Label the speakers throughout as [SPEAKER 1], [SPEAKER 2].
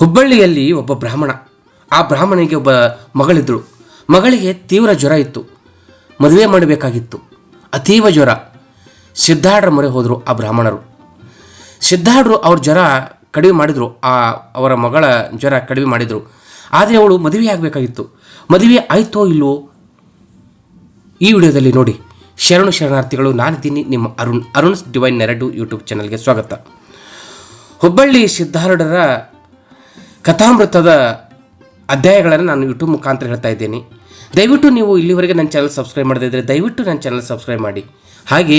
[SPEAKER 1] ಹುಬ್ಬಳ್ಳಿಯಲ್ಲಿ ಒಬ್ಬ ಬ್ರಾಹ್ಮಣ. ಆ ಬ್ರಾಹ್ಮಣಿಗೆ ಒಬ್ಬ ಮಗಳಿದ್ದಳು ಮಗಳಿಗೆ ತೀವ್ರ ಜ್ವರ ಇತ್ತು. ಮದುವೆ ಮಾಡಬೇಕಾಗಿತ್ತು. ಅತೀವ ಜ್ವರ. ಸಿದ್ಧಾರ್ಡ್ರ ಮೊರೆ ಹೋದರು ಆ ಬ್ರಾಹ್ಮಣರು. ಸಿದ್ಧಾರ್ಡ್ರು ಅವ್ರ ಜ್ವರ ಕಡಿಮೆ ಮಾಡಿದರು. ಆ ಅವರ ಮಗಳ ಜ್ವರ ಕಡಿಮೆ ಮಾಡಿದರು. ಆದರೆ ಅವಳು ಮದುವೆ ಆಗಬೇಕಾಗಿತ್ತು. ಮದುವೆ ಆಯಿತೋ ಇಲ್ವೋ? ಈ ವಿಡಿಯೋದಲ್ಲಿ ನೋಡಿ. ಶರಣು ಶರಣಾರ್ಥಿಗಳು, ನಾನಿದ್ದೀನಿ ನಿಮ್ಮ ಅರುಣ್ ಅರುಣ್ಸ್ ಡಿವೈನ್ ನೆರಡು ಯೂಟ್ಯೂಬ್ ಚಾನಲ್ಗೆ ಸ್ವಾಗತ. ಹುಬ್ಬಳ್ಳಿ ಸಿದ್ಧಾರೂಢರ ಕಥಾಮೃತದ ಅಧ್ಯಾಯಗಳನ್ನು ನಾನು ಯೂಟ್ಯೂಬ್ ಮುಖಾಂತರ ಹೇಳ್ತಾ ಇದ್ದೀನಿ. ದಯವಿಟ್ಟು ನೀವು ಇಲ್ಲಿವರೆಗೆ ನನ್ನ ಚಾನಲ್ ಸಬ್ಸ್ಕ್ರೈಬ್ ಮಾಡದೇ ಇದ್ದರೆ ದಯವಿಟ್ಟು ನನ್ನ ಚಾನಲ್ ಸಬ್ಸ್ಕ್ರೈಬ್ ಮಾಡಿ. ಹಾಗೆ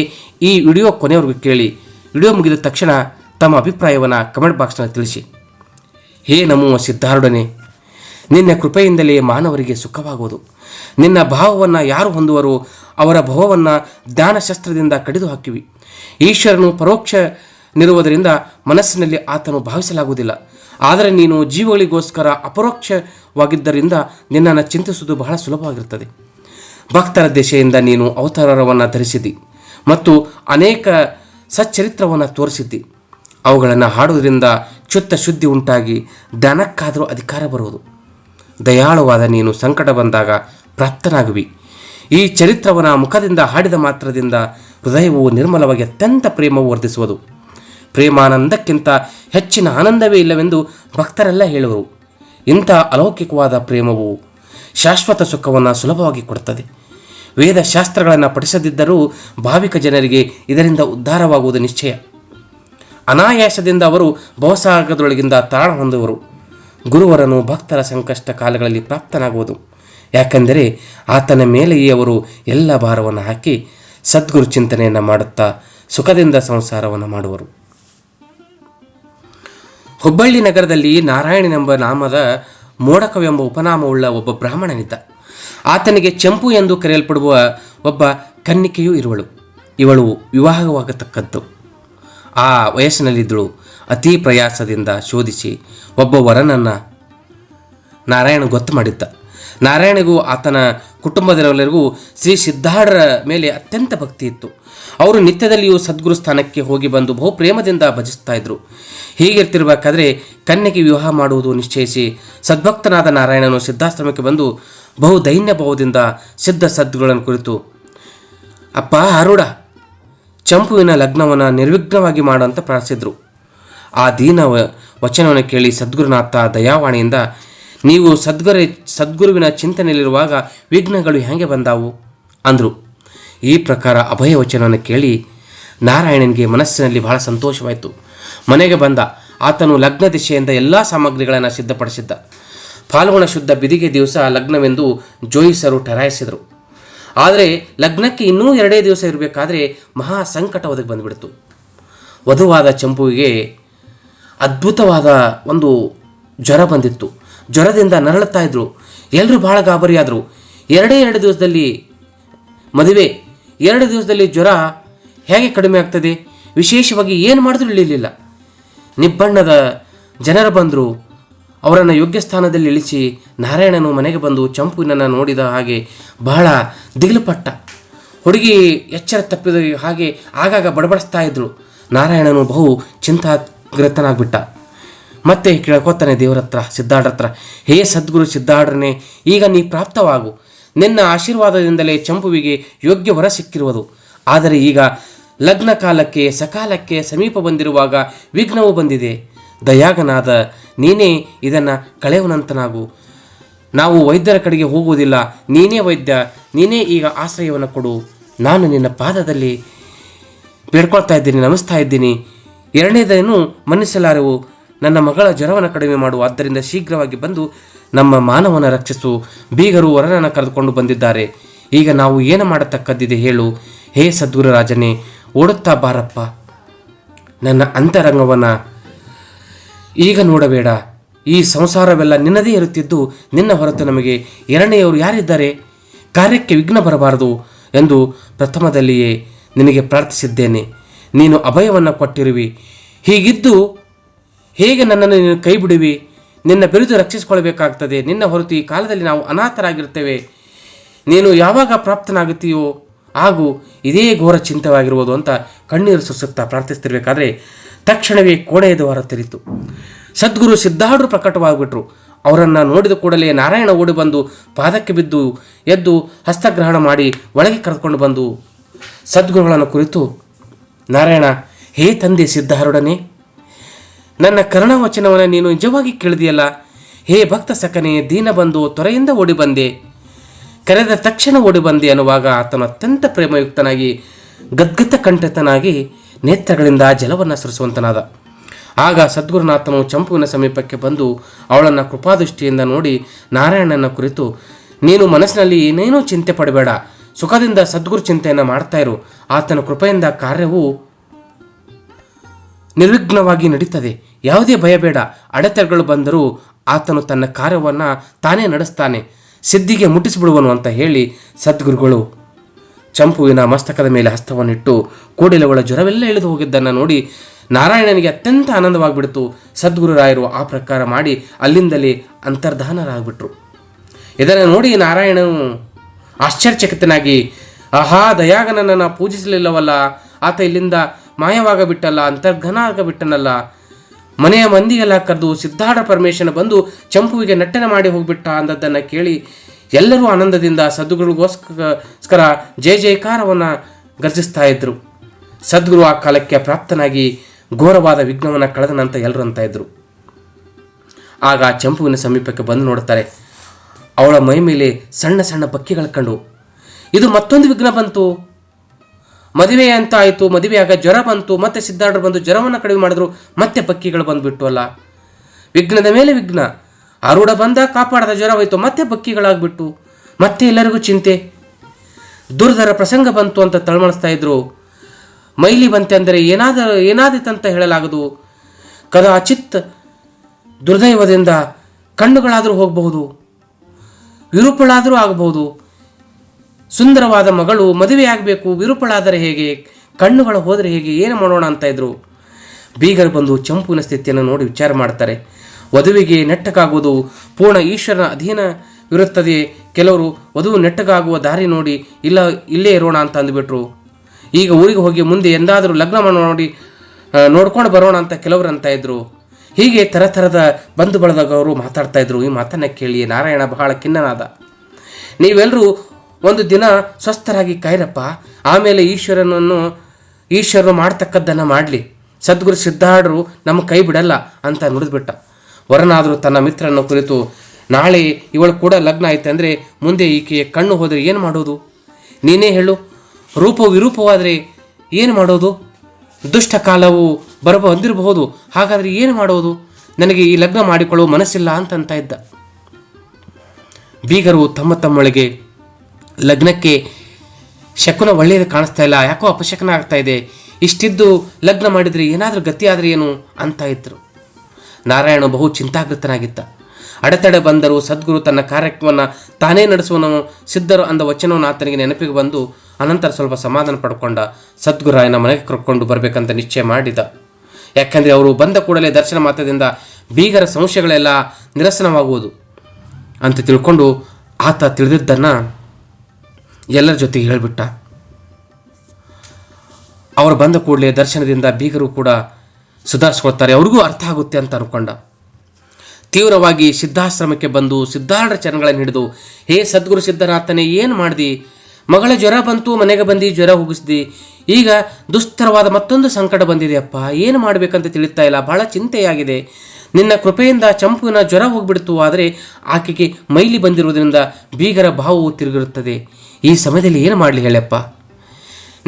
[SPEAKER 1] ಈ ವಿಡಿಯೋ ಕೊನೆಯವರೆಗೂ ಕೇಳಿ, ವಿಡಿಯೋ ಮುಗಿದ ತಕ್ಷಣ ತಮ್ಮ ಅಭಿಪ್ರಾಯವನ್ನು ಕಮೆಂಟ್ ಬಾಕ್ಸ್ನಲ್ಲಿ ತಿಳಿಸಿ. ಹೇ ನಮೋ ಸಿದ್ಧಾರುಡನೆ ನಿನ್ನ ಕೃಪೆಯಿಂದಲೇ ಮಾನವರಿಗೆ ಸುಖವಾಗುವುದು ನಿನ್ನ ಭಾವವನ್ನು ಯಾರು ಹೊಂದುವರೋ ಅವರ ಭವವನ್ನು ಜ್ಞಾನಶಸ್ತ್ರದಿಂದ ಕಡಿದು ಹಾಕಿವಿ. ಈಶ್ವರನು ಪರೋಕ್ಷ ನಿರುವುದರಿಂದ ಮನಸ್ಸಿನಲ್ಲಿ ಆತನು ಭಾವಿಸಲಾಗುವುದಿಲ್ಲ. ಆದರೆ ನೀನು ಜೀವಗಳಿಗೋಸ್ಕರ ಅಪರೋಕ್ಷವಾಗಿದ್ದರಿಂದ ನಿನ್ನನ್ನು ಚಿಂತಿಸುವುದು ಬಹಳ ಸುಲಭವಾಗಿರುತ್ತದೆ. ಭಕ್ತರ ದಿಶೆಯಿಂದ ನೀನು ಅವತಾರವನ್ನು ಧರಿಸಿದಿ ಮತ್ತು ಅನೇಕ ಸಚ್ಚರಿತ್ರವನ್ನು ತೋರಿಸಿದ್ದಿ. ಅವುಗಳನ್ನು ಹಾಡುವುದರಿಂದ ಚುತ್ತ ಶುದ್ಧಿ ಉಂಟಾಗಿ ಧನಕ್ಕಾದರೂ ಅಧಿಕಾರ ಬರುವುದು. ದಯಾಳುವಾದ ನೀನು ಸಂಕಟ ಬಂದಾಗ ಪ್ರಾಪ್ತನಾಗುವಿ. ಈ ಚರಿತ್ರವನ ಮುಖದಿಂದ ಹಾಡಿದ ಮಾತ್ರದಿಂದ ಹೃದಯವು ನಿರ್ಮಲವಾಗಿ ಅತ್ಯಂತ ಪ್ರೇಮವು ವರ್ಧಿಸುವುದು. ಪ್ರೇಮಾನಂದಕ್ಕಿಂತ ಹೆಚ್ಚಿನ ಆನಂದವೇ ಇಲ್ಲವೆಂದು ಭಕ್ತರೆಲ್ಲ ಹೇಳುವರು. ಇಂಥ ಅಲೌಕಿಕವಾದ ಪ್ರೇಮವು ಶಾಶ್ವತ ಸುಖವನ್ನು ಸುಲಭವಾಗಿ ಕೊಡುತ್ತದೆ. ವೇದ ಶಾಸ್ತ್ರಗಳನ್ನು ಪಠಿಸದಿದ್ದರೂ ಭಾವಿಕ ಜನರಿಗೆ ಇದರಿಂದ ಉದ್ಧಾರವಾಗುವುದು ನಿಶ್ಚಯ. ಅನಾಯಾಸದಿಂದ ಅವರು ಭವಸಾಗರದೊಳಗಿಂದ ತಾಣ ಹೊಂದುವರು. ಗುರುವರನು ಭಕ್ತರ ಸಂಕಷ್ಟ ಕಾಲಗಳಲ್ಲಿ ಪ್ರಾಪ್ತನಾಗುವುದು. ಯಾಕೆಂದರೆ ಆತನ ಮೇಲೆಯೇ ಅವರು ಎಲ್ಲ ಭಾರವನ್ನು ಹಾಕಿ ಸದ್ಗುರು ಚಿಂತನೆಯನ್ನು ಮಾಡುತ್ತಾ ಸುಖದಿಂದ ಸಂಸಾರವನ್ನು ಮಾಡುವರು. ಹುಬ್ಬಳ್ಳಿ ನಗರದಲ್ಲಿ ನಾರಾಯಣನೆಂಬ ನಾಮದ ಮೋಡಕವೆಂಬ ಉಪನಾಮವುಳ್ಳ ಒಬ್ಬ ಬ್ರಾಹ್ಮಣನಿದ್ದ. ಆತನಿಗೆ ಚಂಪು ಎಂದು ಕರೆಯಲ್ಪಡುವ ಒಬ್ಬ ಕನ್ನಿಕೆಯೂ ಇರುವಳು. ಇವಳು ವಿವಾಹವಾಗತಕ್ಕದ್ದು. ಆ ವಯಸ್ಸಿನಲ್ಲಿದ್ದಳು. ಅತಿ ಪ್ರಯಾಸದಿಂದ ಶೋಧಿಸಿ ಒಬ್ಬ ವರನನ್ನು ನಾರಾಯಣ ಗೊತ್ತು ಮಾಡಿದ್ದ. ನಾರಾಯಣಿಗೂ ಆತನ ಕುಟುಂಬದವರೆಲ್ಲರಿಗೂ ಶ್ರೀ ಸಿದ್ಧಾಢರ ಮೇಲೆ ಅತ್ಯಂತ ಭಕ್ತಿ ಇತ್ತು. ಅವರು ನಿತ್ಯದಲ್ಲಿಯೂ ಸದ್ಗುರು ಸ್ಥಾನಕ್ಕೆ ಹೋಗಿ ಬಂದು ಬಹು ಪ್ರೇಮದಿಂದ ಭಜಿಸ್ತಾ ಇದ್ರು. ಹೀಗಿರ್ತಿರ್ಬೇಕಾದ್ರೆ ಕನ್ಯೆಗೆ ವಿವಾಹ ಮಾಡುವುದು ನಿಶ್ಚಯಿಸಿ ಸದ್ಭಕ್ತನಾದ ನಾರಾಯಣನು ಸಿದ್ಧಾಶ್ರಮಕ್ಕೆ ಬಂದು ಬಹು ದೈನ್ಯ ಭಾವದಿಂದ ಸಿದ್ಧ ಸದ್ಗುರುಗಳನ್ನು ಕುರಿತು, ಅಪ್ಪ ಅರುಡ ಚಂಪುವಿನ ಲಗ್ನವನ್ನು ನಿರ್ವಿಘ್ನವಾಗಿ ಮಾಡುವಂತ ಪ್ರಾರ್ಥಿಸಿದ್ರು. ಆ ದೀನ ವಚನವನ್ನು ಕೇಳಿ ಸದ್ಗುರುನಾಥ ದಯಾವಾಣಿಯಿಂದ ನೀವು ಸದ್ಗುರು, ಸದ್ಗುರುವಿನ ಚಿಂತನೆಯಲ್ಲಿರುವಾಗ ವಿಘ್ನಗಳು ಹೇಗೆ ಬಂದಾವು? ಅಂದರು. ಈ ಪ್ರಕಾರ ಅಭಯ ವಚನವನ್ನು ಕೇಳಿ ನಾರಾಯಣನಿಗೆ ಮನಸ್ಸಿನಲ್ಲಿ ಬಹಳ ಸಂತೋಷವಾಯಿತು. ಮನೆಗೆ ಬಂದ. ಆತನು ಲಗ್ನ ದಿಶೆಯಿಂದ ಎಲ್ಲ ಸಾಮಗ್ರಿಗಳನ್ನು ಸಿದ್ಧಪಡಿಸಿದ್ದ. ಫಾಲ್ಗುಣ ಶುದ್ಧ ಬಿದಿಗೆ ದಿವಸ ಲಗ್ನವೆಂದು ಜೋಯಿಸರು ಟರಾಯಿಸಿದರು. ಆದರೆ ಲಗ್ನಕ್ಕೆ ಇನ್ನೂ ಎರಡೇ ದಿವಸ ಇರಬೇಕಾದ್ರೆ ಮಹಾ ಸಂಕಟ ಒದಗಿ ಬಂದುಬಿಡ್ತು. ವಧುವಾದ ಚಂಪುವಿಗೆ ಅದ್ಭುತವಾದ ಒಂದು ಜ್ವರ ಬಂದಿತ್ತು. ಜ್ವರದಿಂದ ನರಳುತ್ತಾ ಇದ್ರು. ಎಲ್ಲರೂ ಬಹಳ ಗಾಬರಿಯಾದರು. ಎರಡೇ ಎರಡು ದಿವಸದಲ್ಲಿ ಮದುವೆ. ಎರಡು ದಿವಸದಲ್ಲಿ ಜ್ವರ ಹೇಗೆ ಕಡಿಮೆ ಆಗ್ತದೆ? ವಿಶೇಷವಾಗಿ ಏನು ಮಾಡಿದ್ರೂ ಇಳಿಯಲಿಲ್ಲ ನಿಬ್ಬಣ್ಣದ ಜನರು ಬಂದರು. ಅವರನ್ನು ಯೋಗ್ಯ ಸ್ಥಾನದಲ್ಲಿ ಇಳಿಸಿ ನಾರಾಯಣನು ಮನೆಗೆ ಬಂದು ಚಂಪುವಿನನ್ನು ನೋಡಿದ ಹಾಗೆ ಬಹಳ ದಿಗಿಲುಪಟ್ಟ. ಹುಡುಗಿ ಎಚ್ಚರ ತಪ್ಪಿದ ಹಾಗೆ ಆಗಾಗ ಬಡಬಡಿಸ್ತಾ ಇದ್ರು. ನಾರಾಯಣನು ಬಹು ಚಿಂತಾಗ್ರತನಾಗ್ಬಿಟ್ಟ. ಮತ್ತೆ ಕೇಳ್ಕೊತಾನೆ ದೇವರ ಹತ್ರ ಸಿದ್ಧಾಢ ಹತ್ರ, ಹೇ ಸದ್ಗುರು ಸಿದ್ಧಾರ್ಡ್ರನೆ ಈಗ ನೀ ಪ್ರಾಪ್ತವಾಗು. ನಿನ್ನ ಆಶೀರ್ವಾದದಿಂದಲೇ ಚಂಪುವಿಗೆ ಯೋಗ್ಯ ವರ ಸಿಕ್ಕಿರುವುದು. ಆದರೆ ಈಗ ಲಗ್ನ ಕಾಲಕ್ಕೆ, ಸಕಾಲಕ್ಕೆ ಸಮೀಪ ಬಂದಿರುವಾಗ ವಿಘ್ನವು ಬಂದಿದೆ. ದಯಾಗನಾದ ನೀನೇ ಇದನ್ನು ಕಳೆಯುವನಂತನಾಗು. ನಾವು ವೈದ್ಯರ ಕಡೆಗೆ ಹೋಗುವುದಿಲ್ಲ. ನೀನೇ ವೈದ್ಯ, ನೀನೇ ಈಗ ಆಶ್ರಯವನ್ನು ಕೊಡು. ನಾನು ನಿನ್ನ ಪಾದದಲ್ಲಿ ಬೇಡ್ಕೊಳ್ತಾ ಇದ್ದೀನಿ, ನಮಿಸ್ತಾ ಇದ್ದೀನಿ. ಎರಡನೇದೇನು ಮನ್ನಿಸಲಾರೆವು. ನನ್ನ ಮಗಳ ಜ್ವರವನ್ನು ಕಡಿಮೆ ಮಾಡು, ಆದ್ದರಿಂದ ಶೀಘ್ರವಾಗಿ ಬಂದು ನಮ್ಮ ಮಾನವನ ರಕ್ಷಿಸು. ಬೀಗರು ವರನನ್ನು ಕರೆದುಕೊಂಡು ಬಂದಿದ್ದಾರೆ. ಈಗ ನಾವು ಏನು ಮಾಡತಕ್ಕದ್ದಿದೆ ಹೇಳು. ಹೇ ಸದ್ಗುರು ರಾಜನೇ ಓಡುತ್ತಾ ಬಾರಪ್ಪ. ನನ್ನ ಅಂತರಂಗವನ್ನು ಈಗ ನೋಡಬೇಡ. ಈ ಸಂಸಾರವೆಲ್ಲ ನಿನ್ನದೇ ಇರುತ್ತಿದ್ದು ನಿನ್ನ ಹೊರತು ನಮಗೆ ಎರಡನೆಯವರು ಯಾರಿದ್ದಾರೆ? ಕಾರ್ಯಕ್ಕೆ ವಿಘ್ನ ಬರಬಾರದು ಎಂದು ಪ್ರಥಮದಲ್ಲಿಯೇ ನಿನಗೆ ಪ್ರಾರ್ಥಿಸಿದ್ದೇನೆ. ನೀನು ಅಭಯವನ್ನು ಕೊಟ್ಟಿರುವಿ. ಹೀಗಿದ್ದು ಹೇಗೆ ನನ್ನನ್ನು ನೀನು ಕೈ ಬಿಡುವಿ ನಿನ್ನ ಬಿರುದು ರಕ್ಷಿಸಿಕೊಳ್ಳಬೇಕಾಗ್ತದೆ. ನಿನ್ನ ಹೊರತು ಈ ಕಾಲದಲ್ಲಿ ನಾವು ಅನಾಥರಾಗಿರ್ತೇವೆ. ನೀನು ಯಾವಾಗ ಪ್ರಾಪ್ತನಾಗುತ್ತೀಯೋ, ಹಾಗೂ ಇದೇ ಘೋರ ಚಿಂತವಾಗಿರ್ಬೋದು ಅಂತ ಕಣ್ಣೀರು ಸುರಿಸುತ್ತಾ ಪ್ರಾರ್ಥಿಸ್ತಿರ್ಬೇಕಾದ್ರೆ ತಕ್ಷಣವೇ ಕೋಣೆಯ ದ್ವಾರ ತೆರೀತು ಸದ್ಗುರು ಸಿದ್ಧಾಢರು ಪ್ರಕಟವಾಗಿಬಿಟ್ರು. ಅವರನ್ನು ನೋಡಿದ ಕೂಡಲೇ ನಾರಾಯಣ ಓಡಿ ಬಂದು ಪಾದಕ್ಕೆ ಬಿದ್ದು ಎದ್ದು ಹಸ್ತಗ್ರಹಣ ಮಾಡಿ ಒಳಗೆ ಕರೆದುಕೊಂಡು ಬಂದು ಸದ್ಗುರುಗಳನ್ನು ಕುರಿತು, ನಾರಾಯಣ, ಹೇ ತಂದೆ ಸಿದ್ಧಾರೂಢನೇ ನನ್ನ ಕರ್ಣವಚನವನ್ನು ನೀನು ನಿಜವಾಗಿ ಕೇಳಿದೆಯಲ್ಲ? ಹೇ ಭಕ್ತ ಸಖನೆ ದೀನ ಬಂದು ತೊರೆಯಿಂದ ಓಡಿ ಬಂದೆ. ಕರೆದ ತಕ್ಷಣ ಓಡಿ ಬಂದೆ ಅನ್ನುವಾಗ ಆತನು ಅತ್ಯಂತ ಪ್ರೇಮಯುಕ್ತನಾಗಿ, ಗದ್ಗತ ಕಂಠಿತನಾಗಿ ನೇತ್ರಗಳಿಂದ ಜಲವನ್ನು ಸುರಿಸುವಂತನಾದ. ಆಗ ಸದ್ಗುರುನಾಥನು ಚಂಪುವಿನ ಸಮೀಪಕ್ಕೆ ಬಂದು ಅವಳನ್ನು ಕೃಪಾದೃಷ್ಟಿಯಿಂದ ನೋಡಿ ನಾರಾಯಣನ ಕುರಿತು, ನೀನು ಮನಸ್ಸಿನಲ್ಲಿ ಏನೇನೂ ಚಿಂತೆ ಪಡಬೇಡ, ಸುಖದಿಂದ ಸದ್ಗುರು ಚಿಂತೆಯನ್ನು ಮಾಡ್ತಾ ಇರು. ಆತನ ಕೃಪೆಯಿಂದ ಕಾರ್ಯವು ನಿರ್ವಿಘ್ನವಾಗಿ ನಡೀತದೆ. ಯಾವುದೇ ಭಯಬೇಡ ಅಡೆತಡೆಗಳು ಬಂದರೂ ಆತನು ತನ್ನ ಕಾರ್ಯವನ್ನು ತಾನೇ ನಡೆಸ್ತಾನೆ. ಸಿದ್ಧಿಗೆ ಮುಟ್ಟಿಸಿಬಿಡುವನು ಅಂತ ಹೇಳಿ ಸದ್ಗುರುಗಳು ಚಂಪುವಿನ ಮಸ್ತಕದ ಮೇಲೆ ಹಸ್ತವನ್ನಿಟ್ಟು ಕೂಡಲೇ ಅವಳ ಜ್ವರವೆಲ್ಲ ಇಳಿದು ಹೋಗಿದ್ದನ್ನು ನೋಡಿ ನಾರಾಯಣನಿಗೆ ಅತ್ಯಂತ ಆನಂದವಾಗಿಬಿಡ್ತು. ಸದ್ಗುರುರಾಯರು ಆ ಪ್ರಕಾರ ಮಾಡಿ ಅಲ್ಲಿಂದಲೇ ಅಂತರ್ಧಾನರಾಗ್ಬಿಟ್ರು. ಇದನ್ನು ನೋಡಿ ನಾರಾಯಣನು ಆಶ್ಚರ್ಯಚಕಿತನಾಗಿ, ಆಹಾ, ದಯಾಗನನ್ನು ಪೂಜಿಸಲಿಲ್ಲವಲ್ಲ. ಆತ ಇಲ್ಲಿಂದ ಮಾಯವಾಗಬಿಟ್ಟಲ್ಲ ಅಂತರ್ಘನ ಆಗಬಿಟ್ಟನಲ್ಲ ಮನೆಯ ಮಂದಿಗೆಲ್ಲ ಕರೆದು ಸಿದ್ಧಾರ್ಥ ಪರಮೇಶ್ವರ ಬಂದು ಚಂಪುವಿಗೆ ನಟ್ಟನೆ ಮಾಡಿ ಹೋಗ್ಬಿಟ್ಟ ಅಂದದ್ದನ್ನು ಕೇಳಿ ಎಲ್ಲರೂ ಆನಂದದಿಂದ ಸದ್ಗುರುಗೋಸ್ಕರ ಜಯ ಜಯಕಾರವನ್ನು ಗರ್ಜಿಸ್ತಾ ಇದ್ರು. ಸದ್ಗುರು ಆ ಕಾಲಕ್ಕೆ ಪ್ರಾಪ್ತನಾಗಿ ಘೋರವಾದ ವಿಘ್ನವನ್ನು ಕಳೆದನಂತ ಎಲ್ಲರೂ ಅಂತ ಇದ್ರು. ಆಗ ಚಂಪುವಿನ ಸಮೀಪಕ್ಕೆ ಬಂದು ನೋಡ್ತಾರೆ, ಅವಳ ಮೈ ಮೇಲೆ ಸಣ್ಣ ಸಣ್ಣ ಬಕ್ಕಿಗಳು ಕಂಡು, ಇದು ಮತ್ತೊಂದು ವಿಘ್ನ ಬಂತು. ಮದುವೆ ಅಂತ ಆಯಿತು ಮದುವೆಯಾಗ ಜ್ವರ ಬಂತು, ಮತ್ತೆ ಸಿದ್ಧಾರ್ಥರು ಬಂದು ಜ್ವರವನ್ನು ಕಡಿಮೆ ಮಾಡಿದ್ರು, ಮತ್ತೆ ಪಕ್ಕಿಗಳು ಬಂದುಬಿಟ್ಟು ಅಲ್ಲ. ವಿಘ್ನದ ಮೇಲೆ ವಿಘ್ನ. ಆರೂಢ ಬಂದ ಕಾಪಾಡದ ಜ್ವರ ಹೋಯಿತು, ಮತ್ತೆ ಪಕ್ಕಿಗಳಾಗ್ಬಿಟ್ಟು ಮತ್ತೆ ಎಲ್ಲರಿಗೂ ಚಿಂತೆ. ದುರ್ಧರ ಪ್ರಸಂಗ ಬಂತು ಅಂತ ತಳಮಳಿಸ್ತಾ ಇದ್ರು. ಮೈಲಿ ಬಂತೆ ಅಂದರೆ ಏನಾದ ಏನಾದಿತಂತ ಹೇಳಲಾಗದು. ಕದಾಚಿತ್ ದುರ್ದೈವದಿಂದ ಕಣ್ಣುಗಳಾದರೂ ಹೋಗಬಹುದು. ವಿರೂಪಳಾದರೂ ಆಗಬಹುದು. ಸುಂದರವಾದ ಮಗಳು ಮದುವೆಯಾಗಬೇಕು ವಿರೂಪಳಾದರೆ ಹೇಗೆ, ಕಣ್ಣುಗಳು ಹೋದರೆ ಹೇಗೆ, ಏನು ಮಾಡೋಣ ಅಂತ ಇದ್ರು. ಬೀಗರು ಬಂದು ಚಂಪುವಿನ ಸ್ಥಿತಿಯನ್ನು ನೋಡಿ ವಿಚಾರ ಮಾಡ್ತಾರೆ. ವಧುವಿಗೆ ನೆಟ್ಟಗಾಗುವುದು ಪೂರ್ಣ ಈಶ್ವರನ ಅಧೀನ ಇರುತ್ತದೆ ಕೆಲವರು ವಧುವು ನೆಟ್ಟಗಾಗುವ ದಾರಿ ನೋಡಿ, ಇಲ್ಲ, ಇಲ್ಲೇ ಇರೋಣ ಅಂತ ಅಂದುಬಿಟ್ರು. ಈಗ ಊರಿಗೆ ಹೋಗಿ ಮುಂದೆ ಎಂದಾದರೂ ಲಗ್ನ ನೋಡಿ ನೋಡ್ಕೊಂಡು ಬರೋಣ ಅಂತ ಕೆಲವರು ಅಂತ ಇದ್ರು. ಹೀಗೆ ಥರಥರದ ಬಂಧು ಬಳದವರು ಮಾತಾಡ್ತಾ ಇದ್ರು. ಈ ಮಾತನ್ನ ಕೇಳಿ ನಾರಾಯಣ ಬಹಳ ಖಿನ್ನನಾದ. ನೀವೆಲ್ಲರೂ ಒಂದು ದಿನ ಸ್ವಸ್ಥರಾಗಿ ಕೈರಪ್ಪ, ಆಮೇಲೆ ಈಶ್ವರನನ್ನು, ಈಶ್ವರನು ಮಾಡ್ತಕ್ಕದ್ದನ್ನು ಮಾಡಲಿ. ಸದ್ಗುರು ಸಿದ್ಧಾರ್ಡರು ನಮ್ಮ ಕೈ ಬಿಡಲ್ಲ ಅಂತ ನುಡಿದ್ಬಿಟ್ಟ. ವರನಾದರೂ ತನ್ನ ಮಿತ್ರನ ಕುರಿತು, ನಾಳೆ ಇವಳು ಕೂಡ ಲಗ್ನ ಆಯ್ತು ಅಂದರೆ ಮುಂದೆ ಈಕೆಯ ಕಣ್ಣು ಹೋದರೆ ಏನು ಮಾಡೋದು? ನೀನೇ ಹೇಳು. ರೂಪ ವಿರೂಪವಾದರೆ ಏನು ಮಾಡೋದು? ದುಷ್ಟ ಕಾಲವು ಬರ ಬಂದಿರಬಹುದು ಹಾಗಾದರೆ ಏನು ಮಾಡೋದು? ನನಗೆ ಈ ಲಗ್ನ ಮಾಡಿಕೊಳ್ಳುವ ಮನಸ್ಸಿಲ್ಲ ಅಂತಂತ ಇದ್ದ. ಬೀಗರು ತಮ್ಮ ತಮ್ಮೊಳಗೆ ಲಗ್ನಕ್ಕೆ ಶಕುನ ಒಳ್ಳೆಯದು ಕಾಣಿಸ್ತಾ ಇಲ್ಲ, ಯಾಕೋ ಅಪಶಕನ ಆಗ್ತಾ ಇದೆ, ಇಷ್ಟಿದ್ದು ಲಗ್ನ ಮಾಡಿದರೆ ಏನಾದರೂ ಗತಿ ಆದರೆ ಏನು ಅಂತ ಇದ್ರು. ನಾರಾಯಣ ಬಹು ಚಿಂತಾಗೃತನಾಗಿದ್ದ ಅಡೆತಡೆ ಬಂದರೂ ಸದ್ಗುರು ತನ್ನ ಕಾರ್ಯಕ್ರಮವನ್ನು ತಾನೇ ನಡೆಸುವನು, ಸಿದ್ಧರು ಅಂದ ವಚನವನ್ನು ಆತನಿಗೆ ನೆನಪಿಗೆ ಬಂದು ಅನಂತರ ಸ್ವಲ್ಪ ಸಮಾಧಾನ ಪಡ್ಕೊಂಡ. ಸದ್ಗುರಾಯನ ಮನೆಗೆ ಕರ್ಕೊಂಡು ಬರಬೇಕಂತ ನಿಶ್ಚಯ ಮಾಡಿದ. ಯಾಕಂದರೆ ಅವರು ಬಂದ ಕೂಡಲೇ ದರ್ಶನ ಮಾತ್ರದಿಂದ ಬೀಗರ ಸಂಶಯಗಳೆಲ್ಲ ನಿರಸನವಾಗುವುದು ಅಂತ ತಿಳ್ಕೊಂಡು ಆತ ತಿಳಿದಿದ್ದನ್ನು ಎಲ್ಲರ ಜೊತೆಗೆ ಹೇಳಿಬಿಟ್ಟ. ಅವರು ಬಂದ ಕೂಡಲೇ ದರ್ಶನದಿಂದ ಬೀಗರು ಕೂಡ ಸುಧಾರಿಸ್ಕೊಳ್ತಾರೆ. ಅವ್ರಿಗೂ ಅರ್ಥ ಆಗುತ್ತೆ ಅಂತ ಅನ್ಕೊಂಡ. ತೀವ್ರವಾಗಿ ಸಿದ್ಧಾಶ್ರಮಕ್ಕೆ ಬಂದು ಸಿದ್ಧಾರ್ಢ ಚರಣಗಳನ್ನು ಹಿಡಿದು, ಹೇ ಸದ್ಗುರು ಸಿದ್ಧನಾಥನೇ ಏನು ಮಾಡ್ದಿ? ಮಗಳ ಜ್ವರ ಬಂತು, ಮನೆಗೆ ಬಂದು, ಜ್ವರ ಹೋಗಿಸ್ದಿ. ಈಗ ದುಸ್ತರವಾದ ಮತ್ತೊಂದು ಸಂಕಟ ಬಂದಿದೆಯಪ್ಪ ಏನು ಮಾಡಬೇಕಂತ ತಿಳಿತಾ ಇಲ್ಲ. ಬಹಳ ಚಿಂತೆಯಾಗಿದೆ. ನಿನ್ನ ಕೃಪೆಯಿಂದ ಚಂಪುವಿನ ಜ್ವರ ಹೋಗ್ಬಿಡ್ತು, ಆದರೆ ಆಕೆಗೆ ಮೈಲಿ ಬಂದಿರುವುದರಿಂದ ಬೀಗರ ಭಾವವು ತಿರುಗಿರುತ್ತದೆ. ಈ ಸಮಯದಲ್ಲಿ ಏನು ಮಾಡಲಿ ಹೇಳಪ್ಪ?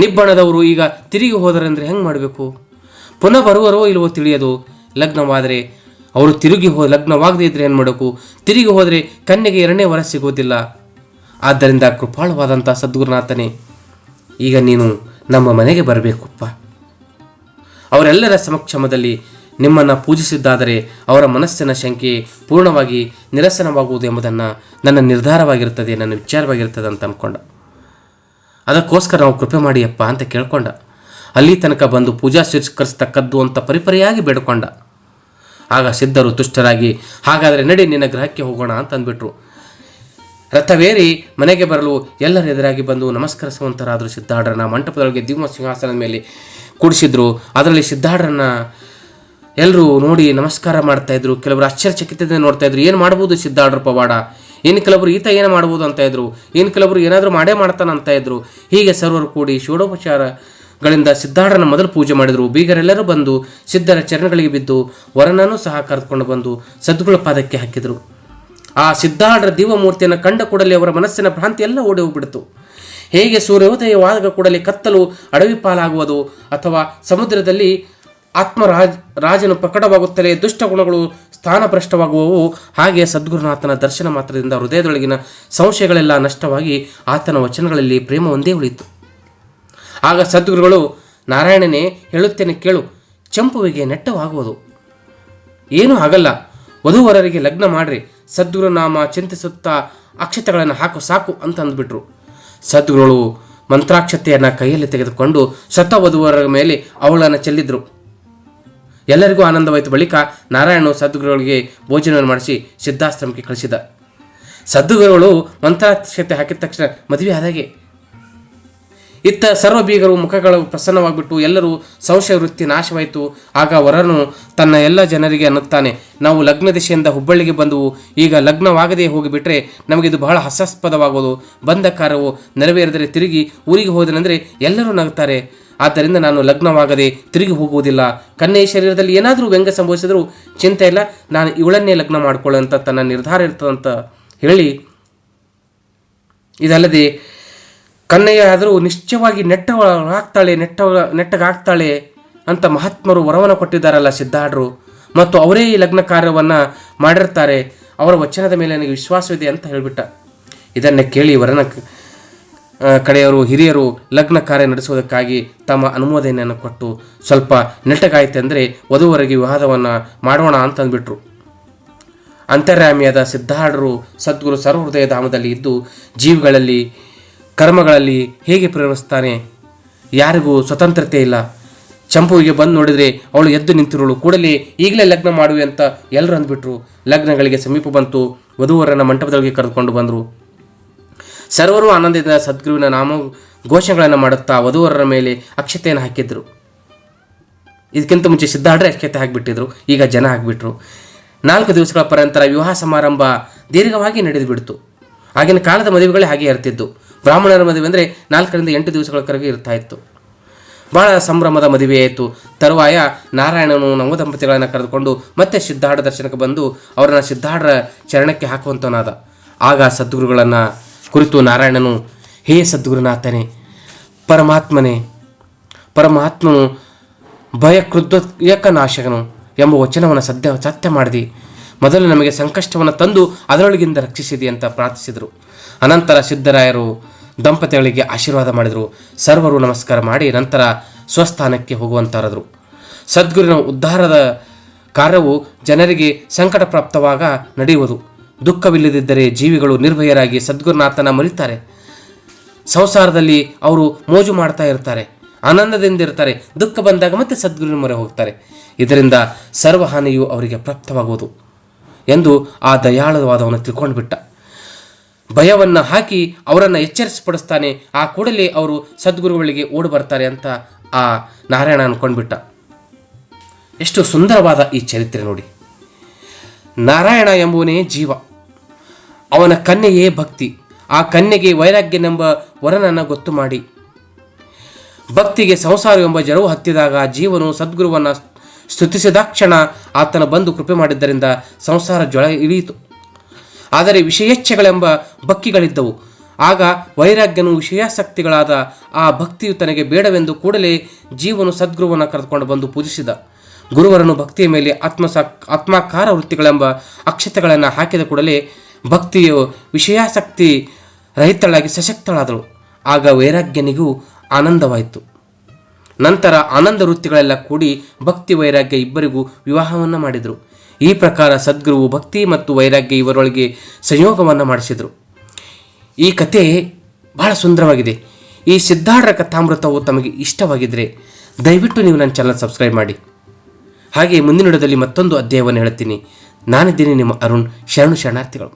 [SPEAKER 1] ನಿಬ್ಬಣದವರು ಈಗ ತಿರುಗಿ ಹೋದರೆಂದರೆ ಹೆಂಗೆ ಮಾಡಬೇಕು? ಪುನಃ ಬರುವರೋ ಇಲ್ವೋ ತಿಳಿಯೋದು. ಲಗ್ನವಾದರೆ ಅವರು ತಿರುಗಿ ಹೋ, ಲಗ್ನವಾಗದೇ ಇದ್ದರೆ ಏನು ಮಾಡಬೇಕು? ತಿರುಗಿ ಹೋದರೆ ಕನ್ಯೆಗೆ ಎರಡನೇ ವರ ಸಿಗೋದಿಲ್ಲ ಆದ್ದರಿಂದ ಕೃಪಾಳವಾದಂಥ ಸದ್ಗುರುನಾಥನೇ, ಈಗ ನೀನು ನಮ್ಮ ಮನೆಗೆ ಬರಬೇಕಪ್ಪ. ಅವರೆಲ್ಲರ ಸಮಕ್ಷಮದಲ್ಲಿ ನಿಮ್ಮನ್ನು ಪೂಜಿಸಿದ್ದಾದರೆ ಅವರ ಮನಸ್ಸಿನ ಶಂಕೆ ಪೂರ್ಣವಾಗಿ ನಿರಸನವಾಗುವುದು ಎಂಬುದನ್ನು ನನ್ನ ನಿರ್ಧಾರವಾಗಿರ್ತದೆ ನನ್ನ ವಿಚಾರವಾಗಿರ್ತದೆ ಅಂತ ಅಂದ್ಕೊಂಡ ಅದಕ್ಕೋಸ್ಕರ ನಾವು ಕೃಪೆ ಮಾಡಿಯಪ್ಪ ಅಂತ ಕೇಳ್ಕೊಂಡ. ಅಲ್ಲಿ ತನಕ ಬಂದು ಪೂಜಾ ಸ್ವೀಕರಿಸ್ತಕ್ಕದ್ದು ಅಂತ ಪರಿಪರಿಯಾಗಿ ಬೇಡ್ಕೊಂಡ. ಆಗ ಸಿದ್ಧರು ತುಷ್ಟರಾಗಿ, ಹಾಗಾದರೆ ನಡಿ ನಿನ್ನ ಗ್ರಹಕ್ಕೆ ಹೋಗೋಣ ಅಂತ ಅಂದ್ಬಿಟ್ರು. ರಥವೇರಿ ಮನೆಗೆ ಬರಲು ಎಲ್ಲರ ಎದುರಾಗಿ ಬಂದು ನಮಸ್ಕರಿಸುವಂತರಾದರು ಸಿದ್ಧಾಢರನ ಮಂಟಪದೊಳಗೆ ದಿವ್ಯ ಸಿಂಹಾಸನದ ಮೇಲೆ ಕೂಡಿಸಿದ್ರು. ಅದರಲ್ಲಿ ಸಿದ್ಧಾಢರನ್ನ ಎಲ್ಲರೂ ನೋಡಿ ನಮಸ್ಕಾರ ಮಾಡ್ತಾ ಇದ್ರು. ಕೆಲವರು ಆಶ್ಚರ್ಯಚಕಿತದಿಂದ ನೋಡ್ತಾ ಇದ್ರು, ಏನು ಮಾಡ್ಬೋದು ಸಿದ್ಧಾರ್ಡ್ರ ಪವಾಡ ಏನು ಕೆಲವರು ಈತ ಏನು ಮಾಡ್ಬೋದು ಅಂತ ಇದ್ರು? ಏನು ಕೆಲವರು ಏನಾದರೂ ಮಾಡೇ ಮಾಡ್ತಾನೆ ಅಂತ ಇದ್ರು? ಹೀಗೆ ಸರ್ವರು ಕೂಡಿ ಷೋಡೋಪಚಾರಗಳಿಂದ ಸಿದ್ಧಾರ್ಡನ ಮೊದಲು ಪೂಜೆ ಮಾಡಿದರು. ಬೀಗರೆಲ್ಲರೂ ಬಂದು ಸಿದ್ಧರ ಚರಣಗಳಿಗೆ ಬಿದ್ದು ವರನನ್ನು ಸಹ ಕರೆದುಕೊಂಡು ಬಂದು ಸದ್ಗುಳ ಪಾದಕ್ಕೆ ಹಾಕಿದರು. ಆ ಸಿದ್ಧಾರ್ಡರ ದೀವಮೂರ್ತಿಯನ್ನು ಕಂಡ ಕೂಡಲೇ ಅವರ ಮನಸ್ಸಿನ ಭ್ರಾಂತಿ ಎಲ್ಲ ಓಡಿ ಹೋಗ್ಬಿಡ್ತು. ಹೇಗೆ ಸೂರ್ಯೋದಯವಾದ ಕೂಡಲೇ ಕತ್ತಲು ಅಡವಿ ಪಾಲಾಗುವುದು ಅಥವಾ ಸಮುದ್ರದಲ್ಲಿ ಆತ್ಮರಾಜ್, ರಾಜನು ಪ್ರಕಟವಾಗುತ್ತಲೇ ದುಷ್ಟ ಗುಣಗಳು ಸ್ಥಾನಭ್ರಷ್ಟವಾಗುವವು. ಹಾಗೆ ಸದ್ಗುರುನಾಥನ ದರ್ಶನ ಮಾತ್ರದಿಂದ ಹೃದಯದೊಳಗಿನ ಸಂಶಯಗಳೆಲ್ಲ ನಷ್ಟವಾಗಿ ಆತನ ವಚನಗಳಲ್ಲಿ ಪ್ರೇಮ ಒಂದೇ ಉಳಿಯಿತು. ಆಗ ಸದ್ಗುರುಗಳು, ನಾರಾಯಣನೇ ಹೇಳುತ್ತೇನೆ ಕೇಳು, ಚಂಪುವಿಗೆ ನೆಟ್ಟವಾಗುವುದು. ಏನೂ ಆಗಲ್ಲ, ವಧುವರರಿಗೆ ಲಗ್ನ ಮಾಡ್ರಿ, ಸದ್ಗುರುನಾಮ ಚಿಂತಿಸುತ್ತಾ ಅಕ್ಷತೆಗಳನ್ನು ಹಾಕು ಸಾಕು ಅಂತ ಅಂದ್ಬಿಟ್ರು ಸದ್ಗುರುಗಳು ಮಂತ್ರಾಕ್ಷತೆಯನ್ನು ಕೈಯಲ್ಲಿ ತೆಗೆದುಕೊಂಡು ಸತ ವಧುವರ ಮೇಲೆ ಅವಳನ್ನು ಚೆಲ್ಲಿದ್ರು. ಎಲ್ಲರಿಗೂ ಆನಂದವಾಯಿತು. ಬಳಿಕ ನಾರಾಯಣನು ಸದ್ಗುರುಗಳಿಗೆ ಭೋಜನವನ್ನು ಮಾಡಿಸಿ ಸಿದ್ಧಾಶ್ರಮಕ್ಕೆ ಕಳಿಸಿದ. ಸದ್ಗುರುಗಳು ಮಂತ್ರಾಕ್ಷತೆ ಹಾಕಿದ ತಕ್ಷಣ ಮದುವೆ ಆದಾಗೆ ಇತ್ತ ಸರ್ವ ಬೀಗರು ಮುಖಗಳು ಪ್ರಸನ್ನವಾಗಿಬಿಟ್ಟು ಎಲ್ಲರೂ ಸಂಶಯ ವೃತ್ತಿ ನಾಶವಾಯಿತು. ಆಗ ವರನು ತನ್ನ ಎಲ್ಲ ಜನರಿಗೆ ಅನ್ನುತ್ತಾನೆ, ನಾವು ಲಗ್ನ ದಿಶೆಯಿಂದ ಹುಬ್ಬಳ್ಳಿಗೆ ಬಂದವು ಈಗ ಲಗ್ನವಾಗದೇ ಹೋಗಿಬಿಟ್ರೆ ನಮಗಿದು ಬಹಳ ಹಾಸ್ಯಾಸ್ಪದವಾಗುವುದು ಬಂದ ಕಾರವು ನೆರವೇರಿದರೆ ತಿರುಗಿ ಊರಿಗೆ ಹೋದನೆಂದರೆ ಎಲ್ಲರೂ ನಗುತ್ತಾರೆ ಆದ್ದರಿಂದ ನಾನು ಲಗ್ನವಾಗದೆ ತಿರುಗಿ ಹೋಗುವುದಿಲ್ಲ. ಕನ್ನೆಯ ಶರೀರದಲ್ಲಿ ಏನಾದರೂ ವ್ಯಂಗ್ಯ ಸಂಭವಿಸಿದರೂ ಚಿಂತೆ ಇಲ್ಲ, ನಾನು ಇವಳನ್ನೇ ಲಗ್ನ ಮಾಡಿಕೊಳ್ಳುವಂಥ ತನ್ನ ನಿರ್ಧಾರ ಇರ್ತದಂತ ಹೇಳಿ. ಇದಲ್ಲದೆ ಕನ್ನಯ್ಯ ಆದರೂ ನಿಶ್ಚಯವಾಗಿ ನೆಟ್ಟವಳಾಗ್ತಾಳೆ ನೆಟ್ಟ ನೆಟ್ಟಗಾಗ್ತಾಳೆ ಅಂತ ಮಹಾತ್ಮರು ವರವನ್ನು ಕೊಟ್ಟಿದ್ದಾರಲ್ಲ ಸಿದ್ಧಾಢರು ಮತ್ತು ಅವರೇ ಈ ಲಗ್ನ ಕಾರ್ಯವನ್ನು ಮಾಡಿರ್ತಾರೆ. ಅವರ ವಚನದ ಮೇಲೆ ನನಗೆ ವಿಶ್ವಾಸವಿದೆ ಅಂತ ಹೇಳಿಬಿಟ್ಟ. ಇದನ್ನು ಕೇಳಿ ವರನ ಕಡೆಯವರು, ಹಿರಿಯರು ಲಗ್ನ ಕಾರ್ಯ ನಡೆಸುವುದಕ್ಕಾಗಿ ತಮ್ಮ ಅನುಮೋದನೆಯನ್ನು ಕೊಟ್ಟು ಸ್ವಲ್ಪ ನೆಟ್ಟಗಾಯ್ತೆಂದರೆ ವಧುವರೆಗೆ ವಿವಾದವನ್ನು ಮಾಡೋಣ ಅಂತಂದ್ಬಿಟ್ರು ಅಂತರ್ಯಾಮಿಯಾದ ಸಿದ್ಧಾಢರು ಸದ್ಗುರು ಸರ್ವಹೃದಯ ಧಾಮದಲ್ಲಿ ಇದ್ದು ಜೀವಿಗಳಲ್ಲಿ ಕರ್ಮಗಳಲ್ಲಿ ಹೇಗೆ ಪ್ರೇರಿಸ್ತಾನೆ ಯಾರಿಗೂ ಸ್ವತಂತ್ರತೆ ಇಲ್ಲ. ಚಂಪುವಿಗೆ ಬಂದು ನೋಡಿದರೆ ಅವಳು ಎದ್ದು ನಿಂತಿರೋಳು ಕೂಡಲೇ ಈಗಲೇ ಲಗ್ನ ಮಾಡುವೆ ಅಂತ ಎಲ್ಲರೂ ಅಂದ್ಬಿಟ್ರು. ಲಗ್ನಗಳಿಗೆ ಸಮೀಪ ಬಂತು. ವಧುವರನ್ನ ಮಂಟಪದೊಳಗೆ ಕರೆದುಕೊಂಡು ಬಂದರು. ಸರ್ವರು ಆನಂದದಿಂದ ಸದ್ಗುರುವಿನ ನಾಮ ಘೋಷಣೆಗಳನ್ನು ಮಾಡುತ್ತಾ ವಧುವರರ ಮೇಲೆ ಅಕ್ಷತೆಯನ್ನು ಹಾಕಿದ್ರು. ಇದಕ್ಕಿಂತ ಮುಂಚೆ ಸಿದ್ಧಾಡ್ರೆ ಅಕ್ಷತೆ ಹಾಕಿಬಿಟ್ಟಿದ್ರು. ಈಗ ಜನ ಹಾಕಿಬಿಟ್ರು. ನಾಲ್ಕು ದಿವಸಗಳ ಪರಂತರ ವಿವಾಹ ಸಮಾರಂಭ ದೀರ್ಘವಾಗಿ ನಡೆದು ಬಿಡ್ತು ಆಗಿನ ಕಾಲದ ಮದುವೆಗಳೇ ಹಾಗೆ ಇರ್ತಿದ್ದು. ಬ್ರಾಹ್ಮಣರ ಮದುವೆ ಅಂದರೆ ನಾಲ್ಕರಿಂದ ಎಂಟು ದಿವಸಗಳ ಕರೆಗೆ ಇರ್ತಾ ಇತ್ತು. ಬಹಳ ಸಂಭ್ರಮದ ಮದುವೆ ಆಯಿತು. ತರುವಾಯ ನಾರಾಯಣನು ನವ ದಂಪತಿಗಳನ್ನು ಕರೆದುಕೊಂಡು ಮತ್ತೆ ಸಿದ್ಧಾಢ ದರ್ಶನಕ್ಕೆ ಬಂದು ಅವರನ್ನು ಸಿದ್ಧಾಢರ ಚರಣಕ್ಕೆ ಹಾಕುವಂತನಾದ ಆಗ ಸದ್ಗುರುಗಳನ್ನು ಕುರಿತು ನಾರಾಯಣನು, ಹೇ ಸದ್ಗುರುನಾಥನೇ, ಪರಮಾತ್ಮನೇ, ಪರಮಾತ್ಮನು ಭಯಕೃದ್ವಯಕ ನಾಶಕನು ಎಂಬ ವಚನವನ್ನು ಸದ್ಯ ಸತ್ಯ ಮಾಡಿದಿ. ಮೊದಲು ನಮಗೆ ಸಂಕಷ್ಟವನ್ನು ತಂದು ಅದರೊಳಗಿಂದ ರಕ್ಷಿಸಿದಿ ಅಂತ ಪ್ರಾರ್ಥಿಸಿದರು. ಅನಂತರ ಸಿದ್ದರಾಯರು ದಂಪತಿಗಳಿಗೆ ಆಶೀರ್ವಾದ ಮಾಡಿದರು. ಸರ್ವರು ನಮಸ್ಕಾರ ಮಾಡಿ ನಂತರ ಸ್ವಸ್ಥಾನಕ್ಕೆ ಹೋಗುವಂತಾರದರು ಸದ್ಗುರುವಿನ ಉದ್ಧಾರದ ಕಾರ್ಯವು ಜನರಿಗೆ ಸಂಕಟ ಪ್ರಾಪ್ತವಾಗ ನಡೆಯುವುದು. ದುಃಖವಿಲ್ಲದಿದ್ದರೆ ಜೀವಿಗಳು ನಿರ್ಭಯರಾಗಿ ಸದ್ಗುರುನಾಥನ ಮರಿತಾರೆ. ಸಂಸಾರದಲ್ಲಿ ಅವರು ಮೋಜು ಮಾಡ್ತಾ ಇರ್ತಾರೆ. ಆನಂದದಿಂದ ಇರ್ತಾರೆ ದುಃಖ ಬಂದಾಗ ಮತ್ತೆ ಸದ್ಗುರುವಿನ ಮೊರೆ ಹೋಗ್ತಾರೆ. ಇದರಿಂದ ಸರ್ವಹಾನಿಯು ಅವರಿಗೆ ಪ್ರಾಪ್ತವಾಗುವುದು ಎಂದು ಆ ದಯಾಳುವಾದವನ್ನು ತಿಳ್ಕೊಂಡು ಬಿಟ್ಟ ಭಯವನ್ನು ಹಾಕಿ ಅವರನ್ನು ಎಚ್ಚರಿಸಿಪಡಿಸ್ತಾನೆ, ಆ ಕೂಡಲೇ ಅವರು ಸದ್ಗುರುಗಳಿಗೆ ಓಡಿ ಬರ್ತಾರೆ ಅಂತ ಆ ನಾರಾಯಣ ಅನ್ಕೊಂಡ್ಬಿಟ್ಟ. ಎಷ್ಟು ಸುಂದರವಾದ ಈ ಚರಿತ್ರೆ ನೋಡಿ. ನಾರಾಯಣ ಎಂಬುವನೇ ಜೀವ. ಅವನ ಕನ್ಯೆಯೇ ಭಕ್ತಿ. ಆ ಕನ್ಯೆಗೆ ವೈರಾಗ್ಯನೆಂಬ ವರನನ್ನು ಗೊತ್ತು ಮಾಡಿ. ಭಕ್ತಿಗೆ ಸಂಸಾರ ಎಂಬ ಜರವು ಹತ್ತಿದಾಗ ಜೀವನು ಸದ್ಗುರುವನ್ನು ಸ್ತುತಿಸಿದಾಕ್ಷಣ ಆತನ ಬಂದು ಕೃಪೆ ಮಾಡಿದ್ದರಿಂದ ಸಂಸಾರ ಜ್ವಳ ಇಳಿಯಿತು. ಆದರೆ ವಿಷಯೇಚ್ಛೆಗಳೆಂಬ ಬಕ್ಕಿಗಳಿದ್ದವು ಆಗ ವೈರಾಗ್ಯನು ವಿಷಯಾಸಕ್ತಿಗಳಾದ ಆ ಭಕ್ತಿಯು ತನಗೆ ಬೇಡವೆಂದು ಕೂಡಲೇ ಜೀವನು ಸದ್ಗುರುವನ್ನು ಕರೆದುಕೊಂಡು ಬಂದು ಪೂಜಿಸಿದ. ಗುರುವರನ್ನು ಭಕ್ತಿಯ ಮೇಲೆ ಆತ್ಮ ಆತ್ಮಾಕಾರ ವೃತ್ತಿಗಳೆಂಬ ಅಕ್ಷತೆಗಳನ್ನು ಹಾಕಿದ ಕೂಡಲೇ ಭಕ್ತಿಯು ವಿಷಯಾಸಕ್ತಿ ರಹಿತಳಾಗಿ ಸಶಕ್ತಳಾದಳು. ಆಗ ವೈರಾಗ್ಯನಿಗೂ ಆನಂದವಾಯಿತು. ನಂತರ ಆನಂದ ವೃತ್ತಿಗಳೆಲ್ಲ ಕೂಡಿ ಭಕ್ತಿ ವೈರಾಗ್ಯ ಇಬ್ಬರಿಗೂ ವಿವಾಹವನ್ನು ಮಾಡಿದರು. ಈ ಪ್ರಕಾರ ಸದ್ಗುರುವು ಭಕ್ತಿ ಮತ್ತು ವೈರಾಗ್ಯ ಇವರೊಳಗೆ ಸಂಯೋಗವನ್ನು ಮಾಡಿಸಿದರು. ಈ ಕತೆ ಬಹಳ ಸುಂದರವಾಗಿದೆ. ಈ ಸಿದ್ಧಾರ್ಢರ ಕಥಾಮೃತವು ತಮಗೆ ಇಷ್ಟವಾಗಿದ್ದರೆ ದಯವಿಟ್ಟು ನೀವು ನನ್ನ ಚಾನಲ್ ಸಬ್ಸ್ಕ್ರೈಬ್ ಮಾಡಿ. ಹಾಗೆ ಮುಂದಿನ ಮತ್ತೊಂದು ಅಧ್ಯಾಯವನ್ನು ಹೇಳ್ತೀನಿ. ನಾನಿದ್ದೀನಿ ನಿಮ್ಮ ಅರುಣ್, ಶರಣು ಶರಣಾರ್ಥಿಗಳು.